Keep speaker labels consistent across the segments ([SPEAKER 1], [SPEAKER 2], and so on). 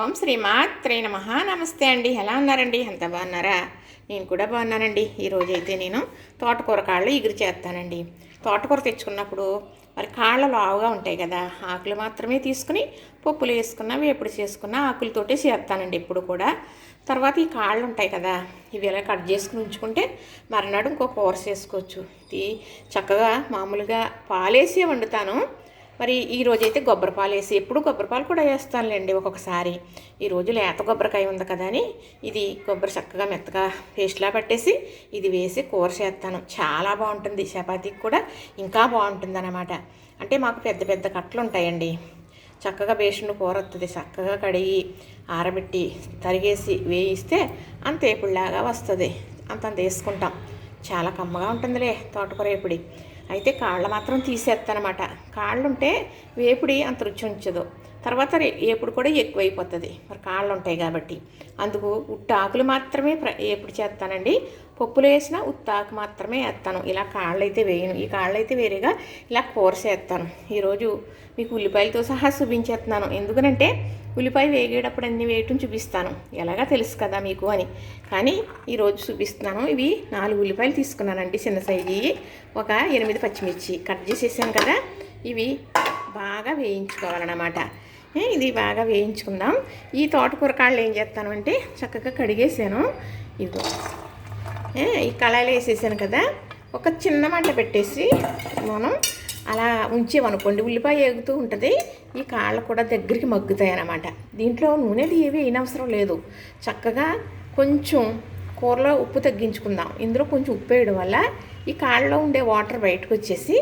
[SPEAKER 1] ఓం శ్రీ మాత్రే నమ. నమస్తే అండి. ఎలా ఉన్నారండి? అంత బాగున్నారా? నేను కూడా బాగున్నానండి. ఈరోజు అయితే నేను తోటకూర కాళ్ళు ఎగురు చేస్తానండి. తోటకూర తెచ్చుకున్నప్పుడు మరి కాళ్ళు లావుగా ఉంటాయి కదా ఆకులు మాత్రమే తీసుకుని పప్పులు వేసుకున్నా వేపుడు చేసుకున్న ఆకులతోటే చేస్తానండి ఎప్పుడు కూడా. తర్వాత ఈ కాళ్ళు ఉంటాయి కదా ఇవి ఇలా కట్ చేసుకుని ఉంచుకుంటే మర్నాడు ఇంకో కూర చేసుకోవచ్చు. ఇది చక్కగా మామూలుగా పాలేసి వండుతాను. మరి ఈ రోజైతే కొబ్బరిపాలు వేసి ఎప్పుడు కొబ్బరిపాలు కూడా వేస్తానులేండి ఒక్కొక్కసారి. ఈరోజు లేత కొబ్బరికాయ ఉంది కదా అని ఇది కొబ్బరి చక్కగా మెత్తగా పేస్ట్లా పట్టేసి ఇది వేసి కూర చేస్తాను. చాలా బాగుంటుంది చపాతీకి కూడా ఇంకా బాగుంటుంది అనమాట అంటే మాకు పెద్ద పెద్ద కట్టలు ఉంటాయండి చక్కగా బేసిన కూర వస్తుంది చక్కగా కడిగి ఆరబెట్టి తరిగేసి వేయిస్తే అంత వస్తుంది. అంతంత వేసుకుంటాం. చాలా కమ్మగా ఉంటుందిలే తోటకూర ఇప్పుడు అయితే కాళ్ళు మాత్రం తీసేస్తానమాట కాళ్ళు ఉంటే వేపుడి అంత రుచి ఉంచదు. తర్వాత ఏపుడు కూడా ఎక్కువైపోతుంది. మరి కాళ్ళు ఉంటాయి కాబట్టి. అందుకు ఉట్టాకులు మాత్రమే ప్ర ఏపుడు చేస్తానండి పప్పులు వేసిన ఉత్తాకు మాత్రమే వేస్తాను ఇలా కాళ్ళు అయితే వేయను. ఈ కాళ్ళు అయితే వేరేగా ఇలా కూర చేస్తాను ఈరోజు మీకు ఉల్లిపాయలతో సహా చూపించేస్తున్నాను ఎందుకనంటే ఉల్లిపాయ వేగేటప్పుడు అన్ని వేయటం చూపిస్తాను. ఎలాగా తెలుసు కదా మీకు అని. కానీ ఈరోజు చూపిస్తున్నాను ఇవి నాలుగు ఉల్లిపాయలు తీసుకున్నానండి చిన్న సైజు. ఒక ఎనిమిది పచ్చిమిర్చి. కట్ చేసేసాను కదా. ఇవి బాగా వేయించుకోవాలన్నమాట. ఇది బాగా వేయించుకుందాం. ఈ తోటకూర కాళ్ళు ఏం చేస్తాను అంటే చక్కగా కడిగేసాను. ఇదిగో. ఈ కళాయిలో వేసేసాను కదా. ఒక చిన్న మంట పెట్టేసి మనం అలా ఉంచేమనుకోండి ఉల్లిపాయ ఎగుతూ ఉంటుంది. ఈ కాళ్ళు కూడా దగ్గరికి మగ్గుతాయి అన్నమాట దీంట్లో నూనెది ఏవి వేయనవసరం లేదు. చక్కగా కొంచెం కూరలో ఉప్పు తగ్గించుకుందాం. ఇందులో కొంచెం ఉప్పు వేయడం వల్ల ఈ కాళ్ళలో ఉండే వాటర్ బయటకు వచ్చేసి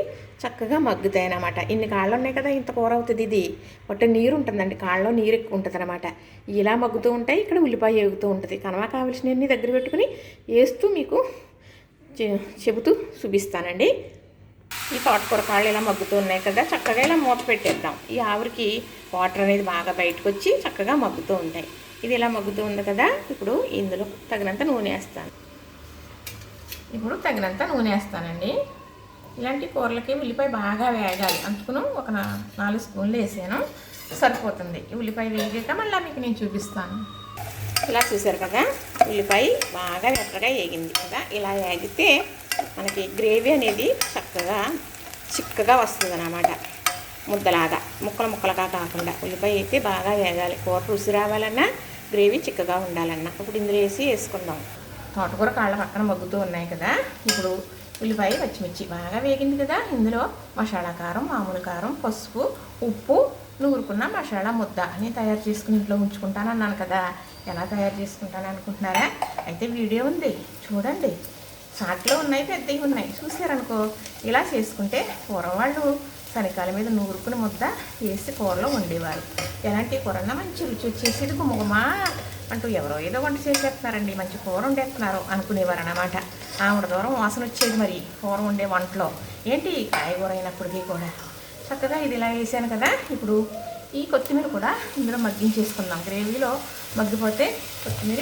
[SPEAKER 1] చక్కగా మగ్గుతాయి అన్నమాట ఇన్ని కాళ్ళు ఉన్నాయి కదా ఇంత కూర అవుతుంది ఇది. బట్ నీరు ఉంటుందండి కాళ్ళలో నీరు ఎక్కువ ఉంటుంది అనమాట ఇలా మగ్గుతూ ఉంటాయి ఇక్కడ ఉల్లిపాయ ఎగుతూ ఉంటుంది. కనవా కావలసినవన్నీ దగ్గర పెట్టుకుని వేస్తూ మీకు చె- చెబుతూ చూపిస్తానండి ఈ తోటకూర కాళ్ళు ఇలా మగ్గుతూ ఉన్నాయి కదా చక్కగా ఇలా మూత పెట్టేద్దాం. ఈ ఆవిరికి వాటర్ అనేది బాగా బయటకు వచ్చి చక్కగా మగ్గుతూ ఉంటాయి. ఇది ఇలా మగ్గుతూ ఉంది కదా ఇప్పుడు ఇందులో తగినంత నూనె వేస్తాను. ఇప్పుడు తగినంత నూనె వేస్తానండి. ఇలాంటి కూరలకి ఉల్లిపాయ బాగా వేగాలి. అందుకును ఒక నా- నాలుగు స్పూన్లు వేసాను. సరిపోతుంది. ఉల్లిపాయ వేగాక మళ్ళీ మీకు నేను చూపిస్తాను. ఇలా చూసారు కదా? ఉల్లిపాయ బాగా ఎర్రగా వేగింది కదా? ఇలా వేగితే మనకి గ్రేవీ అనేది చక్కగా చిక్కగా వస్తుంది అన్నమాట ముద్దలాగా. ముక్కలు ముక్కలుగా కాకుండా ఉల్లిపాయ అయితే బాగా వేగాలి. కూర రుచి రావాలన్నా గ్రేవీ చిక్కగా ఉండాలన్నా. ఇప్పుడు ఇందులో వేసి వేసుకుందాం. తోటకూర కాళ్ళ పక్కన మగ్గుతూ ఉన్నాయి కదా? ఇప్పుడు ఉల్లిపాయ పచ్చిమిర్చి బాగా వేగింది కదా ఇందులో మసాలా కారం మామూలు కారం పసుపు ఉప్పు నూరుకున్న మసాలా ముద్ద అని తయారు చేసుకుని ఇంట్లో ఉంచుకుంటాను అన్నాను కదా ఎలా తయారు చేసుకుంటాను అనుకుంటున్నారా అయితే వీడియో ఉంది చూడండి చాట్లో ఉన్నాయి పెద్దవి ఉన్నాయి చూసారనుకో ఇలా చేసుకుంటే పూర్వవాళ్ళు వాళ్ళు మీద నూరుకుని ముద్ద వేసి కూరలో వండేవారు ఎలాంటి కూరన్నా మంచి రుచి వచ్చేసేది గుమ్మగుమా అంటూ ఎవరో ఏదో వంట చేసేస్తున్నారండి మంచి కూర వండేస్తున్నారు అనుకునేవారు అనమాట ఆవిడ దూరం వాసన వచ్చేది మరి కూర వండే వంటలో. ఏంటి కాయగూర అయినప్పటికీ కూడా? చక్కగా ఇది ఇలా వేసాను కదా ఇప్పుడు ఈ కొత్తిమీర కూడా ఇందులో మగ్గించేసుకుందాం. గ్రేవీలో మగ్గిపోతే కొత్తిమీర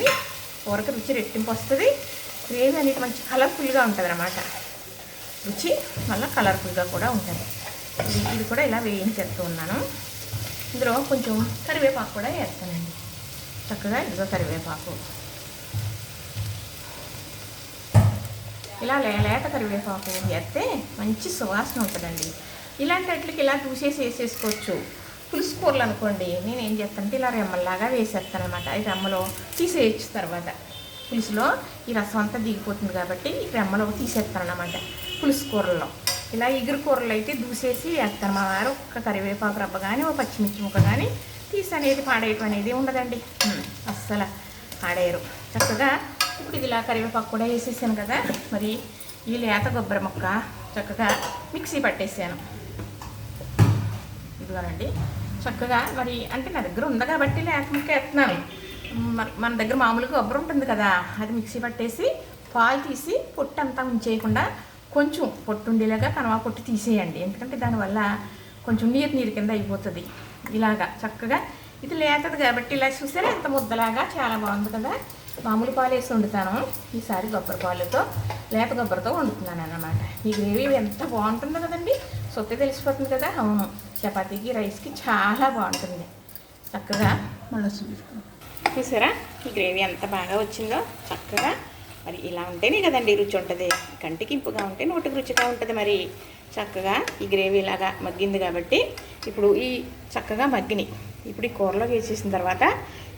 [SPEAKER 1] కూరకి రుచి రెట్టింపు వస్తుంది. గ్రేవీ అనేది మంచి కలర్ఫుల్గా ఉంటుంది అనమాట రుచి మళ్ళీ కలర్ఫుల్గా కూడా ఉంటుంది. ఇది కూడా ఇలా వేయించేస్తూ ఉన్నాను. ఇందులో కొంచెం కరివేపాకు కూడా వేస్తానండి. చక్కగా ఇదిగో కరివేపాకు ఇలా లేత కరివేపాకు వేస్తే మంచి సువాసన ఉంటుందండి. ఇలాంటి వాటికి ఇలా చూసేసి వేసేసుకోవచ్చు. పులుసు కూరలు అనుకోండి నేను ఏం చేస్తానంటే ఇలా రెమ్మల్లాగా వేసేస్తాను అనమాట ఈ రెమ్మలో తీసేయచ్చు తర్వాత. పులుసులో ఈ రసం అంతా దిగిపోతుంది కాబట్టి ఈ రెమ్మలో తీసేస్తాను అనమాట పులుసు కూరల్లో. ఇలా ఎగురు కూరలు అయితే దూసేసి వేస్తాను. మా వారు ఒక కరివేపాకు రబ్బ కానీ ఒక పచ్చిమిర్చి ముక్క కానీ తీసి అనేది పాడేయటం అనేది ఉండదండి. అస్సలు పాడేయరు. చక్కగా ఇప్పుడు ఇది ఇలా కరివేపాకు కూడా వేసేసాను కదా మరి ఈ లేత కొబ్బరి ముక్క చక్కగా మిక్సీ పట్టేసాను. ఇదిగోనండి. చక్కగా మరి అంటే నా దగ్గర ఉంది కాబట్టి లేత ముక్క వేస్తున్నాను. మరి మన దగ్గర మామూలుగా కొబ్బరి ఉంటుంది కదా అది మిక్సీ పట్టేసి పాలు తీసి పొట్టు అంతా ఉంచేయకుండా కొంచెం పొట్టు ఉండేలాగా కనవా పొట్టు తీసేయండి. ఎందుకంటే దానివల్ల కొంచెం నీరు నీరు కింద అయిపోతుంది. ఇలాగా చక్కగా. ఇది లేతది కాబట్టి ఇలా చూసారా? ఎంత ముద్దలాగా చాలా బాగుంది కదా? మామూలు పాలు వేసి వండుతాను. ఈసారి కొబ్బరి పాలతో లేత కొబ్బరితో వండుతున్నాను అన్నమాట. ఈ గ్రేవీ ఎంత బాగుంటుందో కదండి? సొత్తే తెలిసిపోతుంది కదా? అవును. చపాతీకి రైస్కి చాలా బాగుంటుంది. చక్కగా
[SPEAKER 2] మళ్ళీ
[SPEAKER 1] చూసారా? ఈ గ్రేవీ ఎంత బాగా వచ్చిందో? చక్కగా. మరి ఇలా ఉంటేనే కదండి రుచి ఉంటుంది. కంటికి ఇంపుగా ఉంటే నోటికి రుచిగా ఉంటుంది మరి. చక్కగా ఈ గ్రేవీ ఇలాగా మగ్గింది కాబట్టి ఇప్పుడు ఈ చక్కగా మగ్గిని. ఇప్పుడు ఈ కూరలో వేసేసిన తర్వాత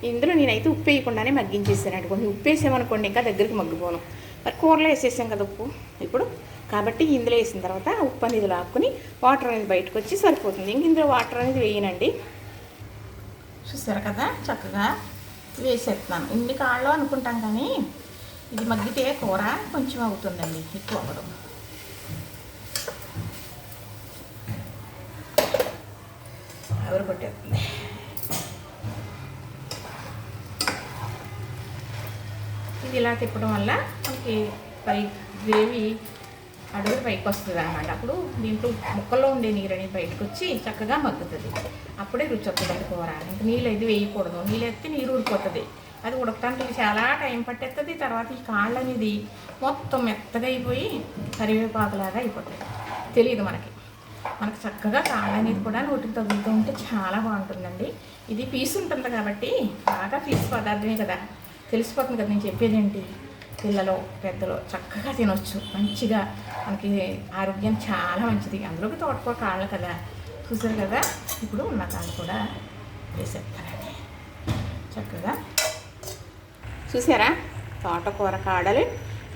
[SPEAKER 1] ఇందులో నేనైతే ఉప్పు వేయకుండానే మగ్గించేసాను అనుకోండి. ఉప్పు వేసామనుకోండి ఇంకా దగ్గరికి మగ్గిపోను. మరి కూరలో వేసేసాం కదా ఉప్పు? ఇప్పుడు కాబట్టి ఇందులో వేసిన తర్వాత ఉప్పు అనేది లాక్కుని వాటర్ అనేది బయటకు వచ్చి సరిపోతుంది. ఇంక ఇందులో వాటర్ అనేది వేయనండి. చూసారు కదా? చక్కగా వేసేస్తున్నాను. ఇన్ని కాళ్ళు అనుకుంటాం కానీ ఇది మగ్గితే కూర కొంచెం అవుతుందండి. ఎక్కువ అవ్వడం ఎవరు కొట్టేస్తుంది ఇది ఇలా తిప్పడం వల్ల మనకి పై గ్రేవీ అడుగు పైకి వస్తుంది అనమాట అప్పుడు దీంట్లో ముక్కల్లో ఉండే నీరు అనేది బయటకు వచ్చి చక్కగా మగ్గుతుంది. అప్పుడే రుచి వస్తుంది కూర ఇంకా నీళ్ళు అయితే వేయకూడదు. నీళ్ళు వేస్తే నీరు ఊడిపోతుంది. అది ఉడకటానికి చాలా టైం పట్టేస్తుంది తర్వాత ఈ కాళ్ళు అనేది మొత్తం మెత్తగా అయిపోయి కరివేపాకులాగా అయిపోతుంది తెలియదు మనకి. మనకు చక్కగా కాళ్ళ అనేది కూడా నోటికి తగులుతూ ఉంటే చాలా బాగుంటుందండి. ఇది పీసు ఉంటుంది కాబట్టి బాగా పీసు పదార్థమే కదా. తెలిసిపోతుంది కదా నేను చెప్పేది ఏంటి? పిల్లలు పెద్దలు చక్కగా తినొచ్చు. మంచిగా మనకి ఆరోగ్యం చాలా మంచిది. అందులోకి తోటకూర కాళ్ళు కదా. చూసారు కదా? ఇప్పుడు ఉన్న కాళ్ళు కూడా వేసేస్తానండి. చక్కగా. చూసారా? తోటకూర కాడలు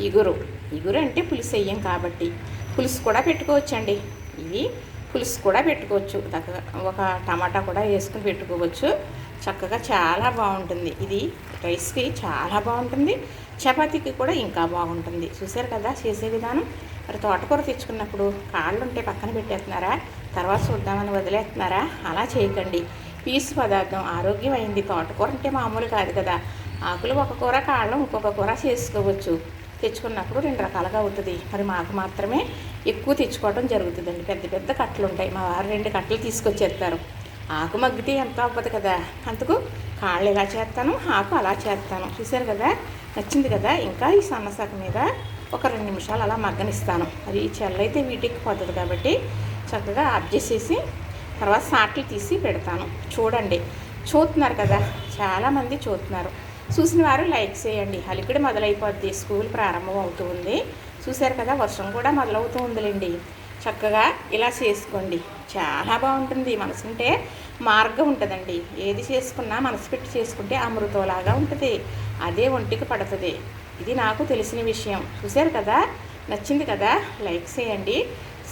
[SPEAKER 1] ఇగురు. ఇగురు అంటే పులుసు వేయం కాబట్టి. పులుసు కూడా పెట్టుకోవచ్చండి. ఇవి పులుసు కూడా పెట్టుకోవచ్చు. ఒక టమాటా కూడా వేసుకుని పెట్టుకోవచ్చు. చక్కగా చాలా బాగుంటుంది. ఇది రైస్కి చాలా బాగుంటుంది. చపాతీకి కూడా ఇంకా బాగుంటుంది. చూసారు కదా చేసే విధానం. మరి తోటకూర తెచ్చుకున్నప్పుడు కాళ్ళు ఉంటే పక్కన పెట్టేస్తున్నారా? తర్వాత చూద్దామని వదిలేస్తున్నారా? అలా చేయకండి. పీసు పదార్థం ఆరోగ్యమైంది. తోటకూర అంటే మామూలు కాదు కదా. ఆకులు ఒక కూర కాళ్ళు ఇంకొక కూర చేసుకోవచ్చు. తెచ్చుకున్నప్పుడు రెండు రకాలుగా అవుతుంది మరి మాకు మాత్రమే ఎక్కువ తెచ్చుకోవడం జరుగుతుందండి. పెద్ద పెద్ద కట్టలు ఉంటాయి మా వారు రెండు కట్టలు తీసుకొచ్చేస్తారు. ఆకు మగ్గితే ఎంత అవ్వదు కదా. అందుకు కాళ్ళు ఇలా చేస్తాను ఆకు అలా చేస్తాను. చూశారు కదా? నచ్చింది కదా? ఇంకా ఈ సన్నసాక మీద ఒక రెండు నిమిషాలు అలా మగ్గనిస్తాను. అది చెల్లైతే వీటికి పోతుంది కాబట్టి చక్కగా ఆఫ్ చేసేసి తర్వాత సాట్లు తీసి పెడతాను. చూడండి. చూస్తున్నారు కదా? చాలామంది చూస్తున్నారు. చూసిన వారు లైక్ చేయండి. అలికిడి మొదలైపోద్ది. స్కూల్ ప్రారంభం అవుతూ ఉంది. చూశారు కదా వర్షం కూడా మొదలవుతూ ఉందిలేండి. చక్కగా ఇలా చేసుకోండి. చాలా బాగుంటుంది. మనసుంటే మార్గం ఉంటుందండి. ఏది చేసుకున్నా మనసు పెట్టి చేసుకుంటే అమృతంలాగా ఉంటుంది. అదే ఒంటికి పడుతుంది. ఇది నాకు తెలిసిన విషయం. చూశారు కదా? నచ్చింది కదా? లైక్ చేయండి.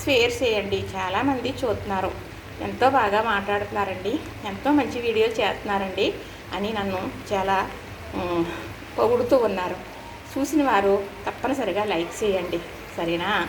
[SPEAKER 1] షేర్ చేయండి. చాలామంది చూస్తున్నారు. ఎంతో బాగా మాట్లాడుతున్నారండి. ఎంతో మంచి వీడియోలు చేస్తున్నారండి. అని నన్ను చాలా పొగుడుతూ ఉన్నారు. చూసిన వారు తప్పనిసరిగా లైక్ చేయండి. సరేనా?